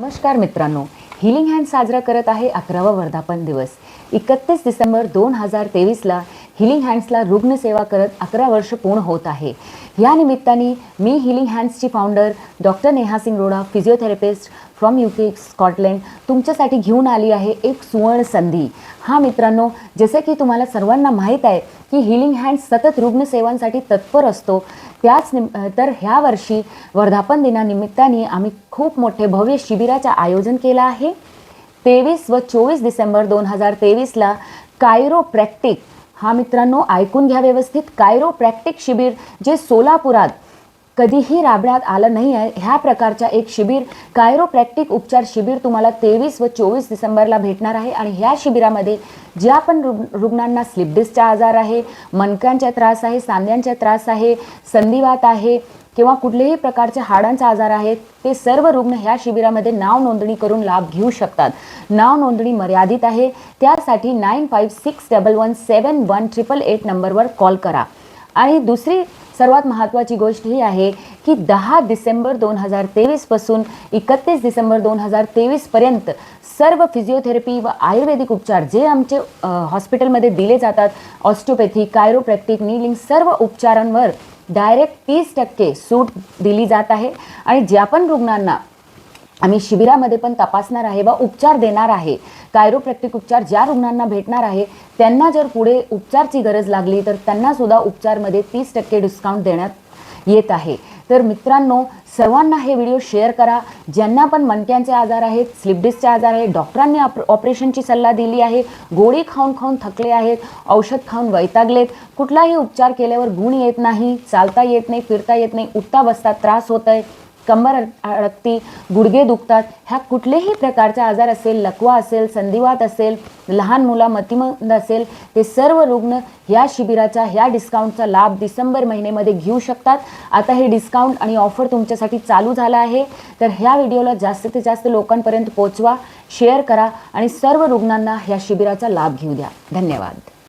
नमस्कार मित्रांनो. Healing hand साजरा करत आहे अकरावा वर्धापन दिवस. एकतीस डिसेंबर दोन हजार तेवीसला हिलिंग हँड्सला रुग्णसेवा करत अकरा वर्ष पूर्ण होत आहे. या निमित्ताने मी healing हँड्सची founder doctor Neha Singh Roda physiotherapist from U K Scotland तुमच्यासाठी घेऊन आली आहे एक सुवर्ण संधी. हा मित्रांनो जसे की तुम्हाला सर्वांना माहीत आहे की हिलिंग हँड्स सतत रुग्णसेवांसाठी तत्पर असतो. त्याच निम तर ह्या वर्षी वर्धापन दिनानिमित्ताने आम्ही खूप मोठे भव्य शिबिराचं आयोजन केलं आहे. तेवीस व चोवीस डिसेंबर दोन हजार तेवीसला कायरो प्रॅक्टिक हा मित्रांनो ऐकून घ्या व्यवस्थित. कायरो प्रॅक्टिक शिबिर जे सोलापुरात कधीही राबण्यात आलं नाही आहे. ह्या प्रकारच्या एक शिबिर कायरोप्रॅक्टिक उपचार शिबिर तुम्हाला तेवीस व चोवीस डिसेंबरला भेटणार आहे. आणि ह्या शिबिरामध्ये ज्या पण रुग् रुग्णांना स्लिप डिस्कचा आजार आहे मनक्यांचा त्रास आहे सांध्यांचा त्रास आहे संधिवात आहे किंवा कुठल्याही प्रकारचे हाडांचा आजार आहे ते सर्व रुग्ण ह्या शिबिरामध्ये नाव नोंदणी करून लाभ घेऊ शकतात. नाव नोंदणी मर्यादित आहे. त्यासाठी nine five six double one seven one triple eight नंबरवर कॉल करा. आणि दुसरी सर्वात महत्त्वाची गोष्ट ही आहे की दहा डिसेंबर दोन हजार तेवीसपासून एकतीस डिसेंबर दोन हजार तेवीसपर्यंत सर्व फिजिओथेरपी व आयुर्वेदिक उपचार जे आमचे हॉस्पिटलमध्ये दिले जातात ऑस्टिओपॅथी कायरोप्रॅक्टिक नीलिंग सर्व उपचारांवर डायरेक्ट तीस टक्के सूट दिली जात आहे. आणि ज्या पण रुग्णांना आम्ही शिबिरामध्ये पण तपासणार आहे व उपचार देणार आहे कायरोप्रॅक्टिक उपचार ज्या रुग्णांना भेटणार आहे त्यांना जर पुढे उपचारची गरज लागली तर त्यांनासुद्धा उपचारमध्ये तीस टक्के डिस्काउंट देण्यात येत आहे. तर मित्रांनो सर्वांना हे व्हिडिओ शेअर करा. ज्यांना पण मणक्यांचे आजार आहेत स्लिप डिस्कचे आजार आहेत डॉक्टरांनी ऑप ऑपरेशनची सल्ला दिली आहे गोळी खाऊन खाऊन थकले आहेत औषध खाऊन वैतागलेत कुठलाही उपचार केल्यावर गुण येत नाही चालता येत नाही फिरता येत नाही उठता बसता त्रास होत आहे कंबर अडकती गुडघे दुखतात ह्या कुठलेही प्रकारचा आजार असेल लकवा असेल संधिवात असेल लहान मुला मतिमंद असेल ते सर्व रुग्ण ह्या शिबिराचा ह्या डिस्काउंटचा लाभ डिसेंबर महिन्यामध्ये घेऊ शकतात. आता हे डिस्काउंट आणि ऑफर तुमच्यासाठी चालू झाला आहे. तर ह्या व्हिडिओला जास्तीत जास्त लोकांपर्यंत पोहोचवा शेअर करा आणि सर्व रुग्णांना ह्या शिबिराचा लाभ घेऊ द्या. धन्यवाद.